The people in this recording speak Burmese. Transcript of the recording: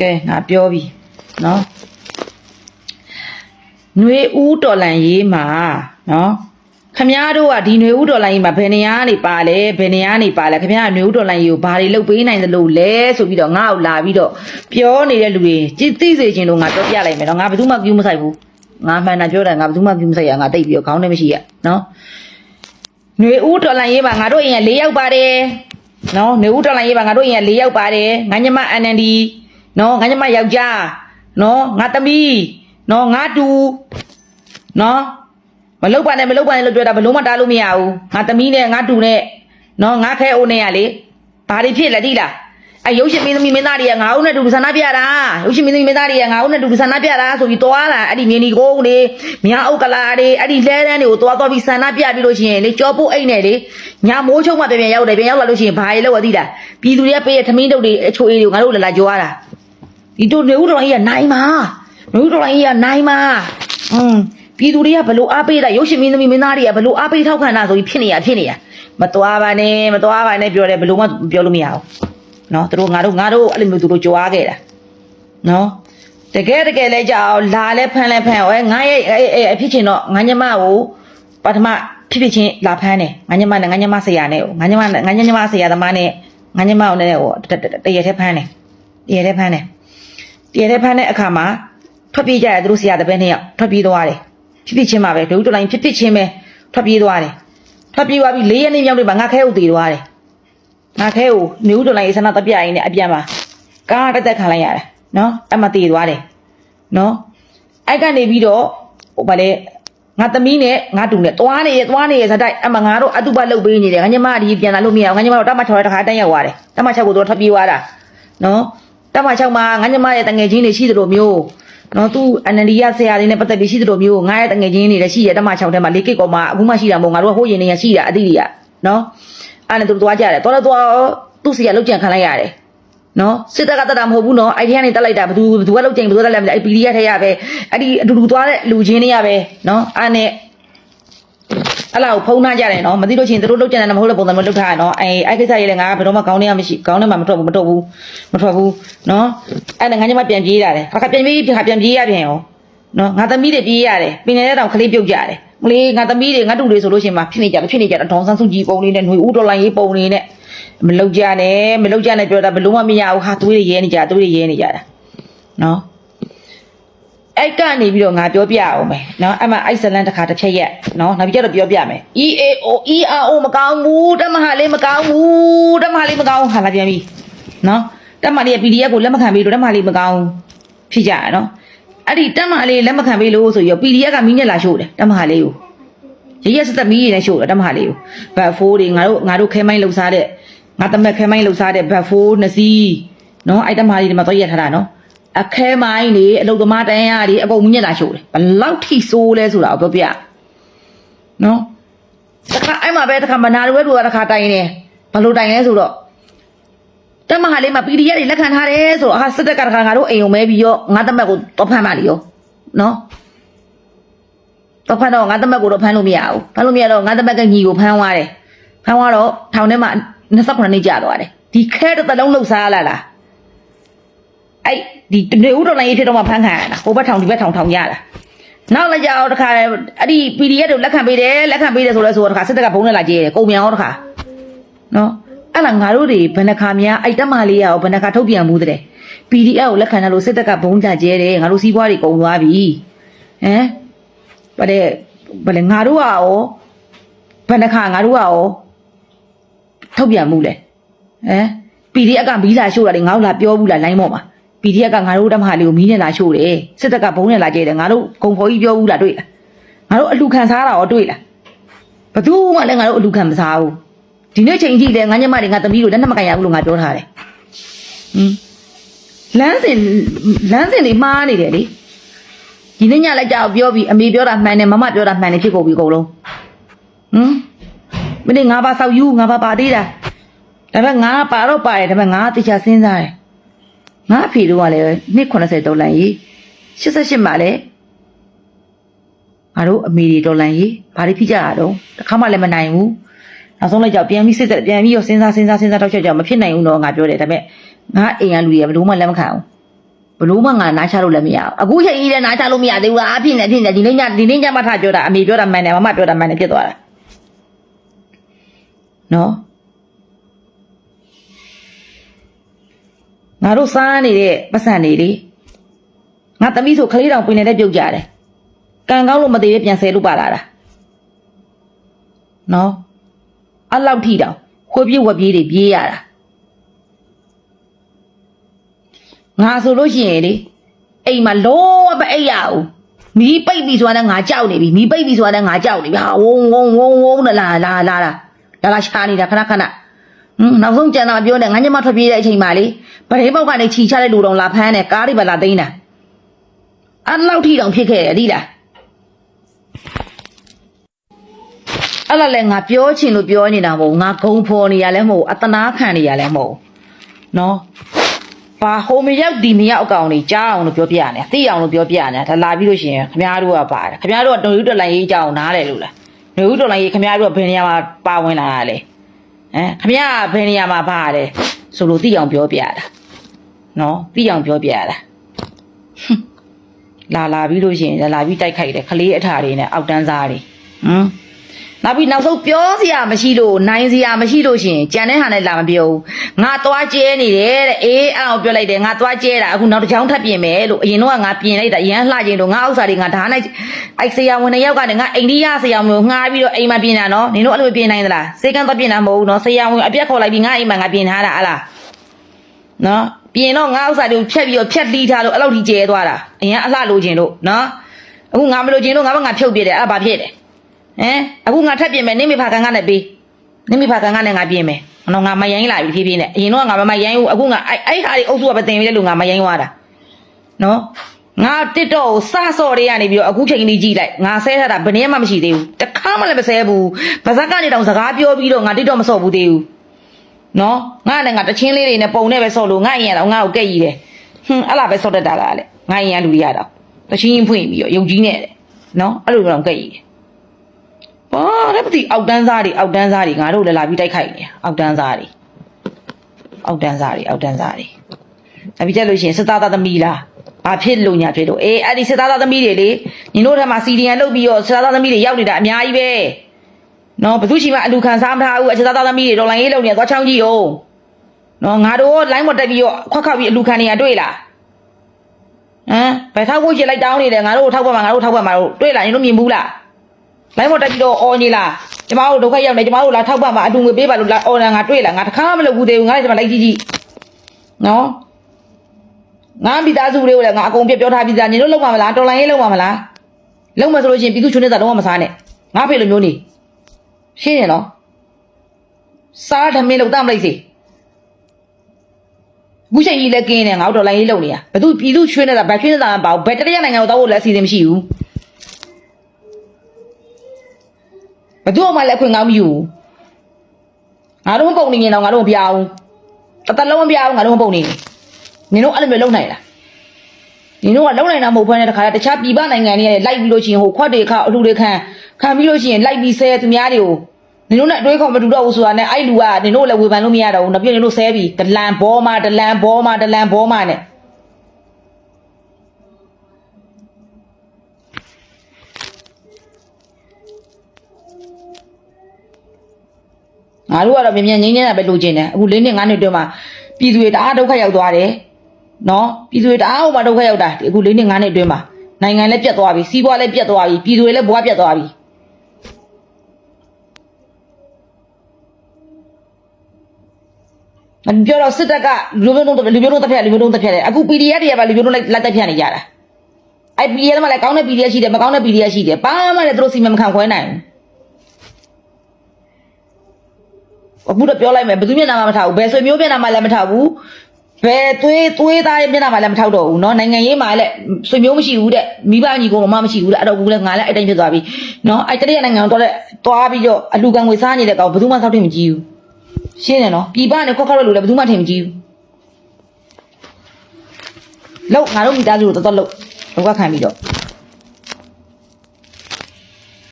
ကဲငါပြောပြီနော်ຫນွေဦးတော်လန်ရေးမှာနော်ခမားတို့ကဒီຫນွေဦးတော်လန်ရေးမှာဘယ်နေရာနေပါလဲဘယ်နေရာနေပါလဲခမားကຫນွေဦးတော်လန်ရေးကိုဘာတွေလုပ်ပေးနိုင်သလို့လဲဆိုပြီးတော့ငါ့ကိုလာပြီးတော့ပြောနေတဲ့လူတွေကြည်သိစေချင်လို့ငါပြောပြလိုက်မယ်နော်ငါဘယ်သူမှကြည့်မဆိုင်ဘူးငါမှန်တာပြောတယ်ငါဘယ်သူမှကြည့်မဆိုင်ရငါတိတ်ပြီးတော့ခေါင်းနဲ့မရှိရနော်ຫນွေဦးတော်လန်ရေးမှာငါတို့အိမ်က၄ယောက်ပါတယ်နော်ຫນွေဦးတော်လန်ရေးမှာငါတို့အိမ်က၄ယောက်ပါတယ်ငါညမအ န်နန်ဒီနော်ငါညမယောက်ျားနော်ငါသမီးနော်ငါတူနော်မလုတ်ပါနဲ့မလုတ်ပါနဲ့လို့ပြောတာဘလို့မှတားလို့မရဘူးငါသမီးနဲ့ငါတူနဲ့နော်ငါခဲအိုးနဲ့ရလေဘာတွေဖြစ်လဲတိလားအဲရုပ်ရှင်မင်းသမီးမင်းသားတွေကငါအုပ်နဲ့တူတူဆန္ဒပြတာရုပ်ရှင်မင်းသမီးမင်းသားတွေကငါအုပ်နဲ့တူတူဆန္ဒပြတာဆိုပြီးသွားလာအဲ့ဒီမြင်းဒီကုန်းတွေမြားအုပ်ကလာတွေအဲ့ဒီလဲတန်းတွေကိုသွားသွားပြီးဆန္ဒပြပြီးလို့ရှိရင်လေကြောပိုးအိတ်နဲ့လေညာမိုးချုံမှပြန်ပြန်ရောက်တယ်ပြန်ရောက်လာလို့ရှိရင်ဘာတွေလောက်ရတိလားပြည်သူတွေကပေးရထမင်းတုပ်တွေအချိုအေးတွေကိုငါတို့လာလာကြောရတာ ဒီတို့နေဦးတော်ကြီးကနိုင်မှာနေဦးတော်ကြီးကနိုင်မှာอืม ပြည်သူတွေကဘလို့အားပေးတာရုပ်ရှင်မင်းသမီးမင်းသားတွေကဘလို့အားပေးထောက်ခံတာဆိုပြီးဖြစ်နေရဖြစ်နေရမသွားပါနဲ့မသွားပါနဲ့ပြောတယ်ဘလို့မှပြောလို့မရဘူးเนาะသူတို့ငါတို့ငါတို့အဲ့လိုမျိုးသူတို့ကြွားခဲ့တာเนาะတကယ်တကယ်လဲကြောက်လာလဲဖမ်းလဲဖမ်းဩငါရဲ့အဲ့အဲ့အဖြစ်ချင်တော့ငါညမကိုပထမဖြစ်ဖြစ်ချင်းလာဖမ်းတယ်ငါညမနဲ့ငါညမဆရာနဲ့ငါညမငါညမဆရာသမားနဲ့ငါညမကိုလည်းဟိုတရထဲဖမ်းတယ်တရထဲဖမ်းတယ် တရထဲဖမ်းတဲ့အခါမှာထွက်ပြေးကြတယ်သူတို့ဆရာတပည့်နှစ်ယောက်ထွက်ပြေးသွားတယ်ဖြစ်ဖြစ်ချင်းပါပဲဒုတော်လိုင်းဖြစ်ဖြစ်ချင်းပဲထွက်ပြေးသွားတယ်ထွက်ပြေးသွားပြီး၄ရက်နေ့မြောက်နေ့မှာငါခဲကိုတည်သွားတယ်ငါခဲကိုနေဦးတော်လိုင်းဆန္ဒတပြရင်းနဲ့အပြန်မှာကားတက်တက်ခံလိုက်ရတယ်နော်အမတည်သွားတယ်နော်အဲ့ကနေပြီးတော့ဟိုဗာလေငါသမီးနဲ့ငါတူနဲ့သွားနေရသွားနေရစတိုက်အမငါတို့အတုပလုတ်ပေးနေတယ်ငါညမဒီပြန်လာလို့မရဘူးငါညမတို့တမ6ရက်တခါတန်းရောက်သွားတယ်တမ6ကိုတော့ထွက်ပြေးသွားတာနော် တမ6မှာငါညမရဲ့တငယ်ချင်းတွေရှိသလိုမျိုးနော်သူအနန္ဒီယဆရာလေးနဲ့ပတ်သက်ပြီးရှိသလိုမျိုးငါရဲ့တငယ်ချင်းတွေလည်းရှိရတမ6ထဲမှာလေးကိတ်ကောမှာအခုမှရှိတာမဟုတ်ငါတို့ကဟိုးရင်နေရရှိတာအတိတွေကနော်အဲ့နဲ့သူသွားကြတယ်တော်တော့သွားသူ့စီကလောက်ကြံခံလိုက်ရတယ်နော်စစ်တပ်ကတတ်တာမဟုတ်ဘူးနော်အဲ့ဒီကနေတက်လိုက်တာဘသူဘသူကလောက်ကြံဘသူကတက်လိုက်မလဲအဲ့ပီဒီရထဲရပဲအဲ့ဒီအတူတူသွားတဲ့လူချင်းတွေရပဲနော်အဲ့နဲ့ အဲ့လောက်ဖုံးထားကြတယ်နော်မသိလို့ချင်းသူတို့လောက်ကြံတယ်မဟုတ်တဲ့ပုံစံမျိုးလောက်ထားရနော်အဲ့အဲ့ကိစ္စတွေလည်းငါဘယ်တော့မှကောင်းနေရမရှိကောင်းနေမှမထွက်ဘူးမထွက်ဘူးမထွက်ဘူးနော်အဲ့ဒါငါညမပြန်ပြေးတာတယ်ခါပြန်ပြေးခါပြန်ပြေးရပြန်ရောနော်ငါသမီးတွေပြေးရတယ်ပင်နေတဲ့တောင်ခလေးပြုတ်ကြတယ်မလေးငါသမီးတွေငါတူတွေဆိုလို့ရှိရင်မှဖြစ်နေကြတယ်ဖြစ်နေကြတယ်ဒေါန်ဆန်းစုကြည်ပုံလေးနဲ့ຫນွေဦးဒေါ်လာရေးပုံလေးနဲ့မလောက်ကြနဲ့မလောက်ကြနဲ့ပြောတာဘလို့မှမရဘူးဟာသွေးတွေရဲနေကြသွေးတွေရဲနေကြတာနော် အဲ့ကနေပြီးတော့ငါပြောပြအောင်မယ်နော်အမှအိုက်ဆလန်တစ်ခါတစ်ဖြက်ရက်နော်နောက်ပြီးတော့ပြောပြမယ် EAO ERO မကောင်းဘူးတက်မဟာလေးမကောင်းဘူးတက်မဟာလေးမကောင်းဘူးဟာလာပြန်ပြီနော်တက်မလေးက PDF ကိုလက်မခံပြီးတော့တက်မလေးမကောင်းဖြစ်ကြရနော်အဲ့ဒီတက်မလေးလက်မခံပေးလို့ဆိုပြီးတော့ PDF ကမီးညက်လာရှို့တယ်တက်မဟာလေးကိုရရက်စက်သက်မီးရနေရှို့တယ်တက်မဟာလေးကိုဘတ်ဖိုးတွေငါတို့ငါတို့ခဲမိုင်းလှုပ်ရှားတဲ့ငါတမက်ခဲမိုင်းလှုပ်ရှားတဲ့ဘတ်ဖိုးနှစ်စီးနော်အဲ့တက်မဟာလေးဒီမှာတော့ရက်ထားတာနော် အခဲမိုင်းနေအလုတ်သမားတန်းရတွေအကုန်မြင့်လာရှို့တယ်ဘလောက်ထိဆိုးလဲဆိုတာကိုပြောပြနော်တခါအဲ့မှာပဲတခါမနာရွဲတူကတခါတိုင်နေဘလို့တိုင်လဲဆိုတော့တက်မဟာလေးမှာ PDF တွေလက်ခံထားတယ်ဆိုတော့ဟာစစ်တပ်ကတခါငါတို့အိမ်ုံမဲပြီးရောငါတမက်ကိုတော့ဖမ်းပါလေရောနော်တော့ဖမ်းတော့ငါတမက်ကိုတော့ဖမ်းလို့မရဘူးဖမ်းလို့မရတော့ငါတမက်ကညီကိုဖမ်းသွားတယ်ဖမ်းသွားတော့ထောင်ထဲမှာ28နှစ်ကြာသွားတယ်ဒီခဲတစ်သက်လုံးလှုပ်ရှားလာလားအဲ့ ဒီနေဦးတော်လိုင်းရေးဖြစ်တော့မှဖမ်းခံရတာဟိုဘက်ထောင်ဒီဘက်ထောင်ထောင်ရတာနောက်လည်းကြောက်တခါအဲ့ဒီ PDF တို့လက်ခံပေးတယ်လက်ခံပေးတယ်ဆိုလဲဆိုတော့တခါစစ်တပ်ကဘုံနဲ့လာကြဲတယ်ကုန်မြန်အောင်တခါနော်အဲ့လားငါတို့တွေဘယ်နှခါများအဲ့တက်မလေးရအောင်ဘယ်နှခါထုတ်ပြန်မှုတဲ့ PDF ကိုလက်ခံတယ်လို့စစ်တပ်ကဘုံကြကြဲတယ်ငါတို့စီးပွားတွေကုန်သွားပြီဟမ်ဗါတဲ့ဗါလေငါတို့ကရောဘယ်နှခါငါတို့ကရောထုတ်ပြန်မှုလဲဟမ် PDF ကမီးလာရှို့တာလေငါတို့လာပြောဘူးလားလိုင်းပေါ်မှာ PDF ကငါတို့တမဟာလေးကိုမီးနဲ့လာရှို့တယ်စစ်တပ်ကဘုံနဲ့လာကြဲတယ်ငါတို့ဂုံဖော်ကြီးပြောဘူးလားတွေ့လားငါတို့အလူခံစားတာရောတွေ့လားဘသူမှလည်းငါတို့အလူခံမစားဘူးဒီနေ့ချိန်ကြီးလည်းငါညမတွေငါသမီးတို့လက်နက်မကန်ရဘူးလို့ငါပြောထားတယ်ဟင်လမ်းစဉ်လမ်းစဉ်တွေမှားနေတယ်လေဒီနေ့ညလည်းကြောက်ပြောပြီးအမေပြောတာမှန်တယ်မမပြောတာမှန်တယ်ဖြစ်ကုန်ပြီအကုန်လုံးဟင်မင်းငါပါဆောက်ယူငါပါပါသေးတာဒါပေမဲ့ငါပါတော့ပါတယ်ဒါပေမဲ့ငါတေချာစဉ်းစားတယ် ငါအဖေတို့ကလည်းနှစ်80ဒေါ်လာကြီး88မှာလည်းငါတို့အမေတွေဒေါ်လာကြီးဘာတွေဖြစ်ကြတာတော့တခါမှလည်းမနိုင်ဘူးနောက်ဆုံးလိုက်ကြောက်ပြန်ပြီးစစ်သက်ပြန်ပြီးတော့စဉ်းစားစဉ်းစားစဉ်းစားတော့ချက်ကြောက်မဖြစ်နိုင်ဘူးတော့ငါပြောတယ်ဒါပေမဲ့ငါအိမ်ကလူတွေကဘယ်လို့မှလက်မခံဘူးဘလို့မှငါနားချလို့လည်းမရဘူးအခုချိန်ကြီးလည်းနားချလို့မရသေးဘူးလားအဖြစ်နဲ့အဖြစ်နဲ့ဒီနေ့ညဒီနေ့ညမှထပြောတာအမေပြောတာမှန်တယ်မမပြောတာမှန်တယ်ဖြစ်သွားတာနော် ငါတို့စားနေတဲ့ပတ်စံတွေလေငါသမီးဆိုခလေးတောင်ပင်နေတဲ့ပြုတ်ကြတယ်ကံကောင်းလို့မသေးပဲပြန်ဆဲလို့ပါလာတာနော်အဲ့လောက်ထိတောင်ခွေးပြေးဝက်ပြေးတွေပြေးရတာငါဆိုလို့ရှိရင်လေအိမ်မှာလုံးဝမအိပ်ရဘူးမီးပိတ်ပြီဆိုတာနဲ့ငါကြောက်နေပြီမီးပိတ်ပြီဆိုတာနဲ့ငါကြောက်နေပြီဟာဝုံဝုံဝုံဝုံနဲ့လာလာလာလာလာလာရှာနေတာခဏခဏဟွ န်းနောက်ဆုံးကြံတာပြောနေငါညမထွက်ပြေးတဲ့အချိန်မှာလေဗရေပေါက်ကနေခြီချတဲ့လူတော်လာဖမ်းတယ်ကားတွေပါလာသိမ်းတာအဲ့လောက်ထိတောင်ဖြစ်ခဲ့တယ်ဒီလားအဲ့လာလဲငါပြောချင်လို့ပြောနေတာမဟုတ်ဘူးငါဂုံဖော်နေရလဲမဟုတ်ဘူးအတနာခံနေရလဲမဟုတ်ဘူးနော်ဘာဟိုမရောက်ဒီမရောက်အကောင်တွေကြားအောင်လို့ပြောပြရတယ်သိအောင်လို့ပြောပြရတယ်ဒါလာပြီးလို့ရှိရင်ခမားတို့ကပါတယ်ခမားတို့ကတော်ယူတော်လိုင်းရေးကြအောင်နားတယ်လို့လားတော်ယူတော်လိုင်းရေးခမားတို့ကဘယ်နေရာမှာပါဝင်လာတာလဲ ဟမ်ခမားကဘယ်နေရာမှာပါတယ်ဆိုလို့သိအောင်ပြောပြရတာနော်သိအောင်ပြောပြရတာဟွန်းလာလာပြီးလို့ရှိရင်လာပြီးတိုက်ခိုက်တယ်ခလေးအထာတွေနဲ့အောက်တန်းစားတွေဟမ် နောက်ပြီးနောက်ဆုံးပြောစရာမရှိလို့နိုင်စရာမရှိလို့ရှရင်ကြံတဲ့ဟာနဲ့လာမပြောဘူးငါသွားကျဲနေတယ်တဲ့အေးအဲ့အောင်ပြောလိုက်တယ်ငါသွားကျဲတာအခုနောက်တစ်ချောင်းထပ်ပြင်မယ်လို့အရင်တော့ကငါပြင်လိုက်တာအရန်လှကျင်လို့ငါဥစ္စာတွေငါဓာတ်လိုက်အဲ့ဆရာဝန်တွေရောက်ကနေငါအိန္ဒိယဆရာဝန်ကိုငှားပြီးတော့အိမ်မှာပြင်တာနော်နင်တို့အဲ့လိုပြင်နိုင်သလားစေကန်းသွားပြင်တာမဟုတ်ဘူးနော်ဆရာဝန်အပြက်ခေါ်လိုက်ပြီးငါအိမ်မှာငါပြင်ထားတာဟလားနော်ပြင်တော့ငါဥစ္စာတွေကိုဖြတ်ပြီးတော့ဖြတ်တီးထားလို့အဲ့လောက်ထိကျဲသွားတာအရင်အလှလိုချင်လို့နော်အခုငါမလိုချင်လို့ငါမငါဖြုတ်ပြတယ်အဲ့ဒါဘာဖြစ်တယ် ဟမ်အခုငါထပ်ပြင်မယ်နေမိဖာကန်ကနဲ့ပေးနေမိဖာကန်ကနဲ့ငါပြင်မယ်နော်ငါမရိုင်းလာပြီဖြည်းဖြည်းနဲ့အရင်တော့ငါမမရိုင်းဘူးအခုငါအဲ့အဲ့ဟာတွေအုပ်စုကပဲတင်ပြီးတဲ့လူငါမရိုင်းသွားတာနော်ငါတစ်တော့ကိုစဆော့တွေကနေပြီးတော့အခုချိန်ကြီးကြည့်လိုက်ငါဆဲထားတာဘယ်နည်းမှမရှိသေးဘူးတခါမှလည်းမဆဲဘူးဗဇက်ကနေတောင်စကားပြောပြီးတော့ငါတစ်တော့မဆော့ဘူးသေးဘူးနော်ငါနဲ့ငါတချင်းလေးတွေနဲ့ပုံနဲ့ပဲဆော့လို့ငါရင်ကတော့ငါ့ကိုကဲ့ရည်တယ်ဟွန်းအဲ့လားပဲဆော့တတ်တာလားလေငါရင်ကလူတွေရတော့တချင်းဖွင့်ပြီးတော့ယုံကြည်နေတယ်နော်အဲ့လိုတော့ကဲ့ရည်တယ် ဘာလဲမသိအောက်တန်းစားတွေအောက်တန်းစားတွေငါတို့လည်းလာပြီးတိုက်ခိုက်နေအောက်တန်းစားတွေအောက်တန်းစားတွေအောက်တန်းစားတွေအပြီးကြလို့ရှိရင်စစ်သားသားသမီးလားဘာဖြစ်လို့ညာဖြစ်လို့အေးအဲ့ဒီစစ်သားသားသမီးတွေလေညီတို့ထက်မှာစီဒီယန်လုတ်ပြီးတော့စစ်သားသားသမီးတွေရောက်နေတာအများကြီးပဲနော်ဘသူရှိမှအလူခံစားမထားဘူးအစစ်သားသားသမီးတွေဒေါ်လာရေးလုံနေသွားချောင်းကြည့်အောင်နော်ငါတို့လိုင်းမတက်ပြီးတော့ခွက်ခောက်ပြီးအလူခံနေရတွေ့လားဟမ်ဘယ်ထောက်ဖို့ချစ်လိုက်တောင်းနေတယ်ငါတို့ထောက်ပါမှာငါတို့ထောက်ပါမှာတို့တွေ့လားညီတို့မြင်ဘူးလား လိုင်းမတက်ပြီးတော့အော်ညီလားကျမတို့ဒုက္ခရောက်နေကျမတို့လာထောက်ပံ့မှာအတူငွေပေးပါလို့လာအော်လာငါတွေ့လားငါတခါမှမလုပ်ဘူးသေးဘူးငါလည်းကျမလိုက်ကြည့်ကြည့်နော်ငါမိသားစုတွေကိုလည်းငါအကုန်ပြပြောထားပြီးသားညီတို့လုံးပါမလားတော်လိုင်းရေးလုံးပါမလားလုံးမဆိုလို့ရှိရင်ပြည်သူချွန်းနေတာလုံးဝမစားနဲ့ငါဖေလိုမျိုးနေရှင်းရနော်စားဓမင်းလို့တမ်းမလိုက်စေခုချိန်ကြီးလည်းကင်းနေငါတို့တော်လိုင်းရေးလုံးနေရဘသူပြည်သူချွန်းနေတာဗတ်ချွန်းနေတာမပေါ့ဘယ်တရရနိုင်ငံကိုတော့ဖို့လည်းအစီအစဉ်မရှိဘူး ဘယ်သူမှလည်းအခွင့်ကောင်းမယူဘူးငါတို့မပုံနေရင်တော့ငါတို့မပြအောင်တတလုံးမပြအောင်ငါတို့မပုံနေနင်တို့အဲ့လိုမျိုးလုပ်နိုင်လားနင်တို့ကလုံနိုင်တာမဟုတ်ဘဲနဲ့တခါတခြားပြည်ပနိုင်ငံတွေလိုက်ပြီးလို့ရှိရင်ဟိုခွက်တွေခါအလူတွေခံခံပြီးလို့ရှိရင်လိုက်ပြီးဆဲသူများတွေကိုနင်တို့နဲ့အတွေးခေါ်မတူတော့ဘူးဆိုတာနဲ့အဲ့လူကနင်တို့လည်းဝေဖန်လို့မရတော့ဘူးနောက်ပြနင်တို့ဆဲပြီးဒလန်ဘောမဒလန်ဘောမဒလန်ဘောမနဲ့ ငါတို့ကတော့မြန်မြန်ငင်းငင်းတာပဲလိုချင်တယ်အခု၄နှစ်၅နှစ်အတွင်းမှာပြည်သူတွေတအားဒုက္ခရောက်သွားတယ်နော်ပြည်သူတွေတအားဟိုမှာဒုက္ခရောက်တာဒီအခု၄နှစ်၅နှစ်အတွင်းမှာနိုင်ငံလည်းပြတ်သွားပြီစီးပွားလည်းပြတ်သွားပြီပြည်သူတွေလည်းဘဝပြတ်သွားပြီမပြောတော့စစ်တပ်ကလူမျိုးလုံးလူမျိုးလုံးတစ်ဖက်လူမျိုးလုံးတစ်ဖက်တယ်အခု PDF တွေကပါလူမျိုးလုံးလိုက်လက်တက်ဖြတ်နေကြတာအဲ့ PDF မှာလည်းကောင်းတဲ့ PDF ရှိတယ်မကောင်းတဲ့ PDF ရှိတယ်ဘာမှလည်းသူတို့စီမံမခံခွဲနိုင်ဘူး အခုတော့ပြောလိုက်မယ်ဘယ်သူမျက်နှာမှမထောက်ဘူးဘယ်ဆွေမျိုးမျက်နှာမှလည်းမထောက်ဘူးဘယ်သွေးသွေးသားရဲ့မျက်နှာမှလည်းမထောက်တော့ဘူးเนาะနိုင်ငံရေးမှာလည်းဆွေမျိုးမရှိဘူးတဲ့မိဘညီကောင်မှမရှိဘူးတဲ့အဲ့တော့ကူလည်းငါလည်းအဲ့တိုင်းဖြစ်သွားပြီเนาะအဲ့တတိယနိုင်ငံတော့တဲ့သွားပြီးတော့အလူကံငွေစားနေတဲ့ကောင်ဘယ်သူမှသောက်ထင်မကြည့်ဘူးရှင်းတယ်နော်ပြည်ပနဲ့ခွက်ခောက်လို့လည်းဘယ်သူမှထင်မကြည့်ဘူးလောက်ငါတို့မိသားစုကိုတော်တော်လောက်လောကခံပြီးတော့